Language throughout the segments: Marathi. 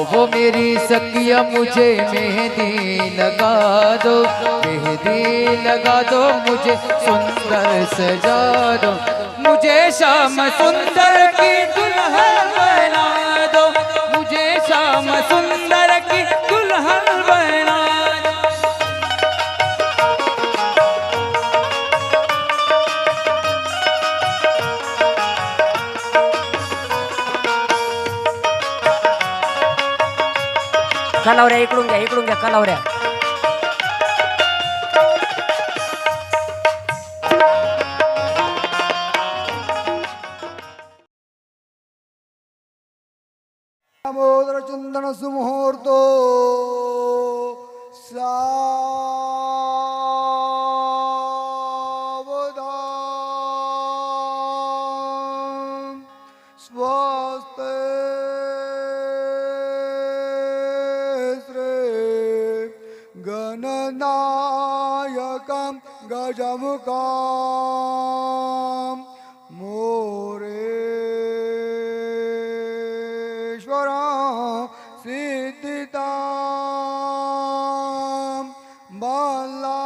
आओ मेरी सखिया मुझे मेहंदी लगा दो मेहंदी लगा दो मुझे सुंदर सजा दो। मुझे शाम सुंदर की दुल्हन कलावऱ्या इकडून घ्या इकडून घ्या कलावऱ्या. दामोदर चंदन सुमुहूर्तो सा गणनायकं गजमुखां मोरेश्वरा सिद्धितां बल्लाळो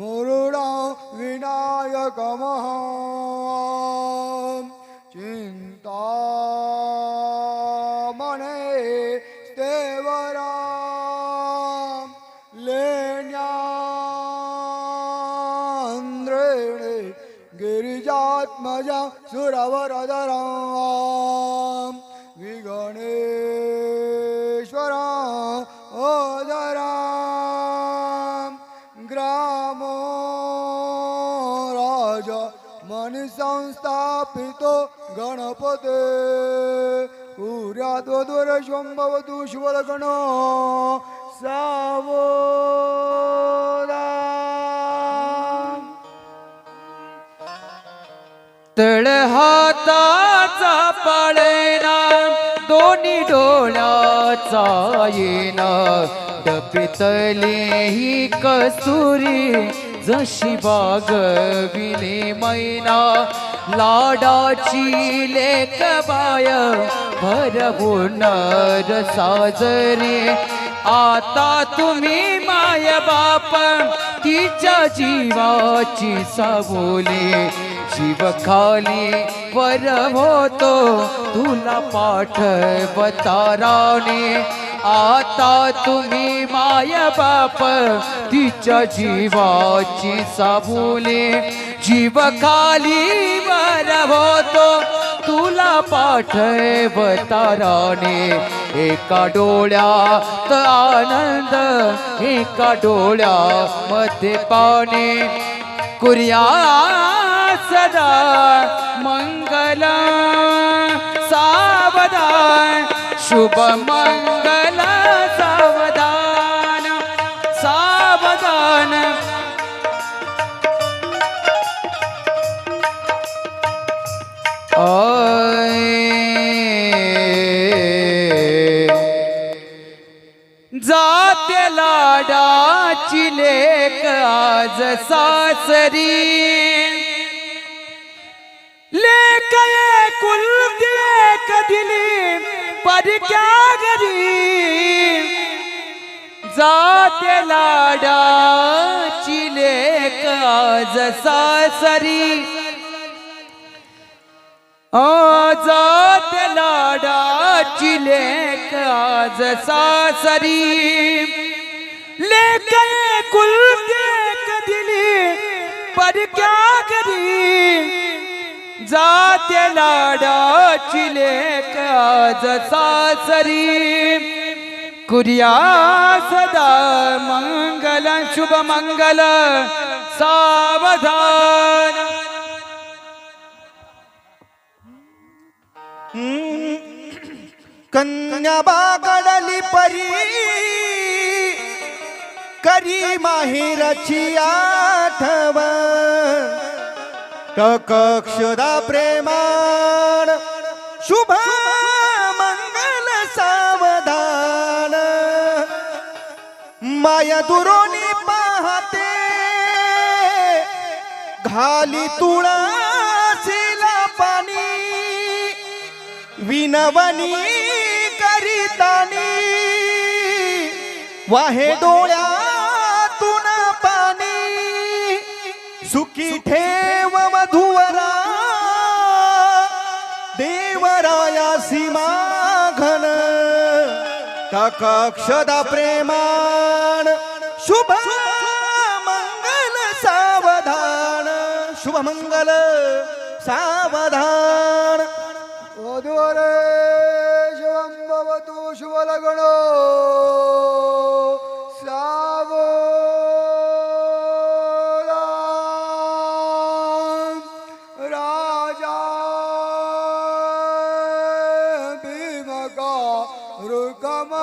मुरुडा विनायकमः चिन्तामणे मनसंस्थापितो गणपते. कुर्याद्वदुर शंभवतु गण सावो तळ हाताचा पाळणा दोन्ही डोळ्याचा येना डपितली ही कसुरी जशी बागविले मैना लाडाची लेख बाय भरवून साजरे. आता तुम्ही माय बाप तिच्या जीवाची साबोले. शिवखाली वर होतो तुला पाठ बताराने आता तुम्ही माया बाप तिच्या जीवाची साबुले जीव खाली वर होतो. तुला पाठवताराने एका डोळ्यात आनंद एका डोळ्यामध्ये पाने कुर्या सदा मंगल सावधान शुभ मंगल. सावधान सावधान. ओय. जाते लाडाची लेक आज सासरी. लेक कुलती एक दिली परक्या घरी जाते लाडाची लेक आज सासरी आजात लाडाची लेक आज सासरी लेक कुलदेक दिली परक्या घरी जाते लाडाची लेक आज सासरी. कुर्या सदा मंगल शुभ मंगल सावधान. कन्या बागडली परी करी माहिरची आठवण. कक्षदा प्रेमान शुभ मंगल सावधान। माया दुरोनी पाहते घाली तुळशीला पाणी विनवनी करीतानी। वाहे डोळ्यातून पाणी सुखी ठेव टाकाक्षदा प्रेमान शुभ मंगल सावधान शुभ मंगल सावधान। वधूवरे शिवं भवतु शुभ सावधान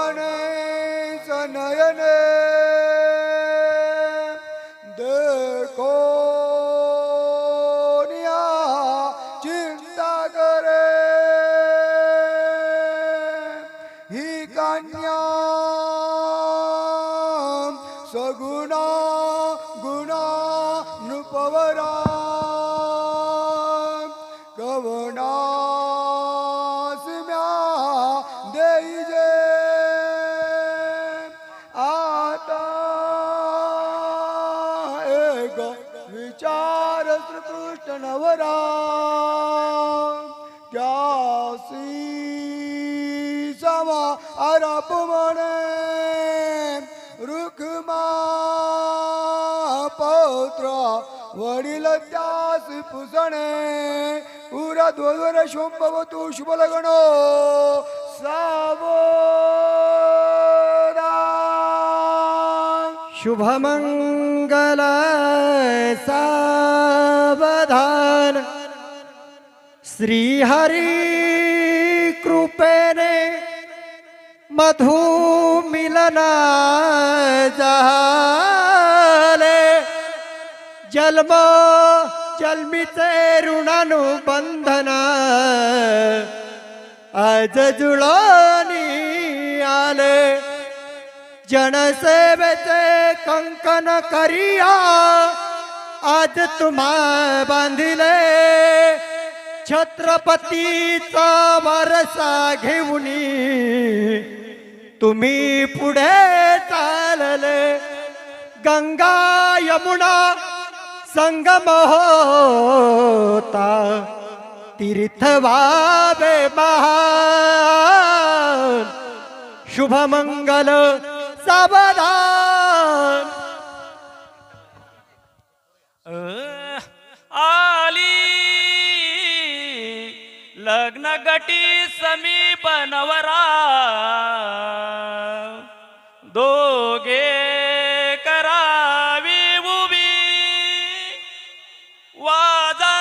रुकमणे सनयने समा अरप म्हणे रुखमा पौत्र वडील त्यास पुसणे उरा ध्वजवर शोभवतु शुभलगणो सावधान शुभमंगल सावधान श्रीहरी कृपेने मधु मिलना झाले जन्म जन्मीचे ऋणानुबंधन आज जुळणी आले. जनसेवेचे कंकन करिया आज तुम्हा बांधिले. छत्रपतीचा वारसा घेऊनी तुम्ही पुढे चालले. गंगा यमुना संगम होता. तीर्थ महान. शुभमंगल सावधान. संकटी समीप नवरा. दोघे करावी उभी. वाजंत्री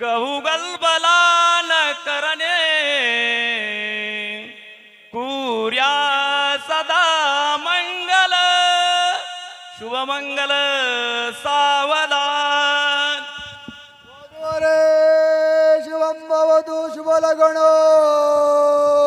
गहू गलबलान करणे. कुर्या सदा मंगल शुभमंगल सावधान. भवतु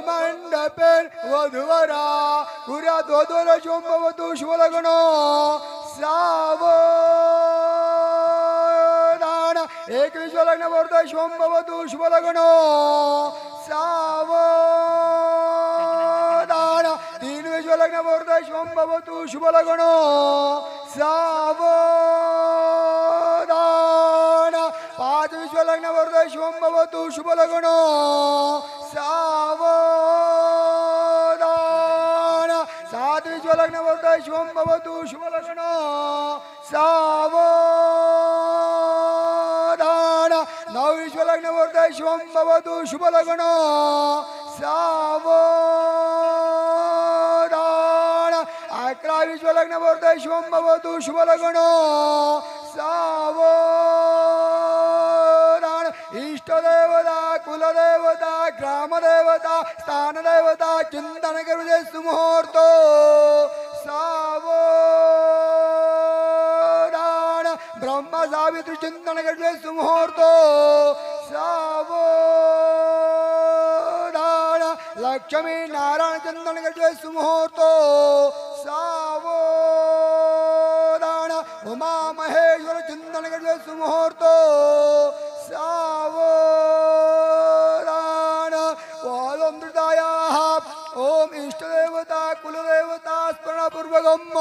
মণ্ডপের বধুবরা পুরা দোদর সম্ভবত সুলগ্ন শ্রাব একবিশ লগ্ন বর্ত সম্ভবত সুলগ্ন শ্রাব তিনবিশ লগ্ন বর্ত সম্ভবত সুলগ্ন শ্রাব मुहूर्त शुभम भवतु शुभ लग्न सावधान। सात विश्व लग्न मुहूर्त शुभम भवतु शुभ लग्न सावधान। नव विश्व लग्न मुहूर्त शुभम भवतु शुभ लग्न सावधान। अकरा विश्व लग्न मुहूर्त शुभम भवतु शुभ लग्न सावधान। कुलदेवता ग्रामदेवता स्थानदेवता चिंतन करुजे सुमुहूर्त सावधान ब्रह्म सावित्री चिंतन करुजे सुमुहूर्त सावधान लक्ष्मी नारायण चिंतन करुजे सुमुहूर्त सावधान उमा महेश्वर चिंतन करुजे सुमुहूर्त पूर्वगम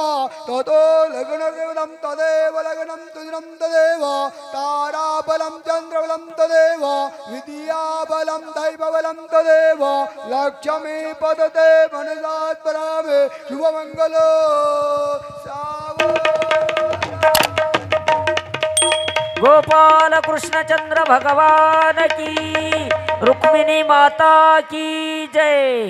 ततो लग्नदेवतं तदेव लग्नं तुदिनं तदेव ताराबलं चन्द्रबलं तदेव विद्याबलं दैवबलं तदेव लक्ष्मी पदते मनसात्परामे शुभमङ्गल साव गोपाल कृष्णचंद्र भगवान की रुक्मिणी माता की जय।